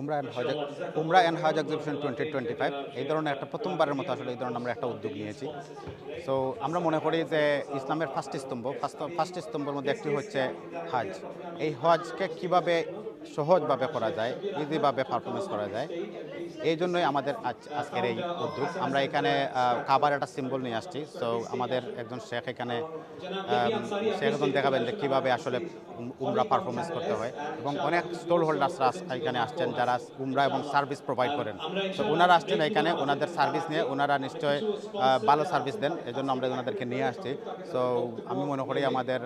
Umrah and Hajj Umrah and Hajj exhibition twenty twenty five এই ধরনের একটা প্রথমবারের মতো আসলে এই ধরনের আমরা একটা উদ্যোগ নিয়েছি। সো আমরা মনে করি যে ইসলামের ফার্স্ট স্তম্ভ ফার্স্ট ফার্স্ট স্তম্ভের মধ্যে একটি হচ্ছে হজ। এই হজকে কীভাবে সহজভাবে করা যায় ইজিভাবে পারফরমেন্স করা যায় এই জন্যই আমাদের আজ আজকের এই উদ্যোগ। আমরা এখানে খাবার একটা সিম্বল নিয়ে আসছি। তো আমাদের একজন শেখ এখানে শেখ একজন দেখাবেন যে কীভাবে আসলে উমরা পারফরমেন্স করতে হয়। এবং অনেক স্টল হোল্ডার্সরা এখানে আসছেন যারা উমরা এবং সার্ভিস প্রোভাইড করেন। তো ওনারা আসছেন এখানে, ওনাদের সার্ভিস নিয়ে ওনারা নিশ্চয় ভালো সার্ভিস দেন। এজন্য আমরা ওনাদেরকে নিয়ে আসছি। সো আমি মনে করি আমাদের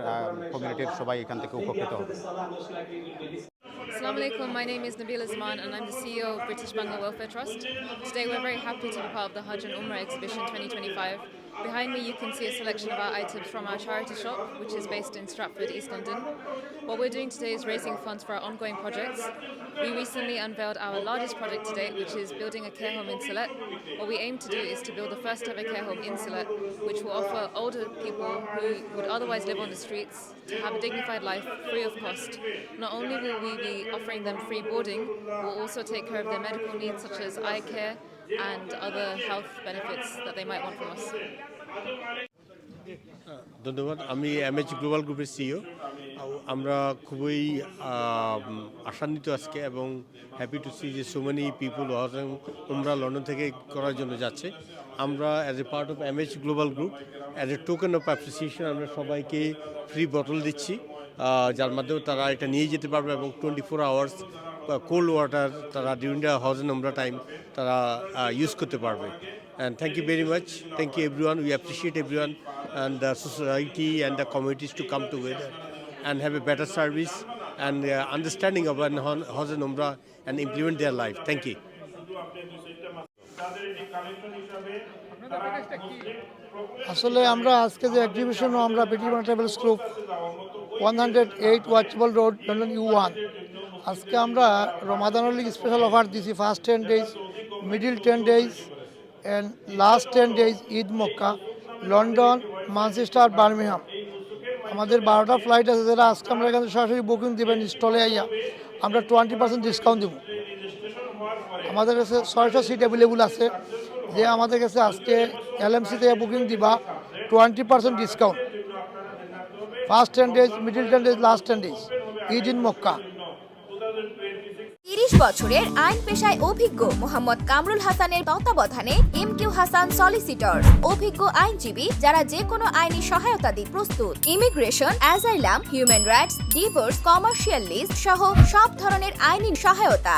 কমিউনিটির সবাই এখান থেকে উপকৃত হবে। Assalamu alaikum, my name is Nabila Zaman and I'm the CEO of British Bangla Welfare Trust. Today we're very happy to be part of the Hajj and Umrah exhibition 2025. Behind me you can see a selection of our items from our charity shop, which is based in Stratford, East London. What we're doing today is raising funds for our ongoing projects. We recently unveiled our largest project to date, which is building a care home in Sylhet. What we aim to do is to build the first ever care home in Sylhet, which will offer older people who would otherwise live on the streets to have a dignified life free of cost. Not only will we be offering them free boarding, we'll also take care of their medical needs such as eye care and other health benefits that they might want from us. ধন্যবাদ। আমি mAh global গ্রুপের CEO আমরা খুবই আশান্বিত আজকে এবং happy to see যে so many people Umrah London থেকে করার জন্য যাচ্ছে। আমরা as a part of MH global group as a token of appreciation আমরা সবাইকে ফ্রি বটল দিচ্ছি। যার মাধ্যমে তারা এটা নিয়ে যেতে পারবে এবং twenty four hours cold water তারা during the Hajj Umrah time তারা ইউজ করতে পারবে। And thank you very much thank you everyone we appreciate everyone and the society and the communities to come together and have a better service and understanding of and Hajj Umrah and implement their life thank you আসলে আমরা আজকে যে এক্সিবিশনও আমরা British travels group one hundred eight ওয়াচবল road London U one আজকে আমরা রমাদানুর লিগ স্পেশাল অফার দিছি first ten days middle ten days and last ten days Eid Mecca London Manchester Birmingham আমাদের বারোটা ফ্লাইট আছে যারা আজকে আমরা এখানে সরাসরি বুকিং দেবেন স্টলে আইয়া আমরা টোয়েন্টি পার্সেন্ট ডিসকাউন্ট দেবো। আমাদের কাছে ছয়শো সিট অ্যাভেলেবল আছে। যে আমাদের কাছে আজকে এলএমসি থেকে বুকিং দিবা twenty percent discount first ten days middle ten days last ten days Eid in Mecca. তিরিশ বছরের আইন পেশায় অভিজ্ঞ মোহাম্মদ কামরুল হাসানের তত্ত্বাবধানে এম কিউ হাসান সলিসিটর অভিজ্ঞ আইনজীবী যারা যে কোনো আইনি সহায়তা দিতে প্রস্তুত। Immigration asylum human rights divorce commercial list সহ সব ধরনের আইনি সহায়তা।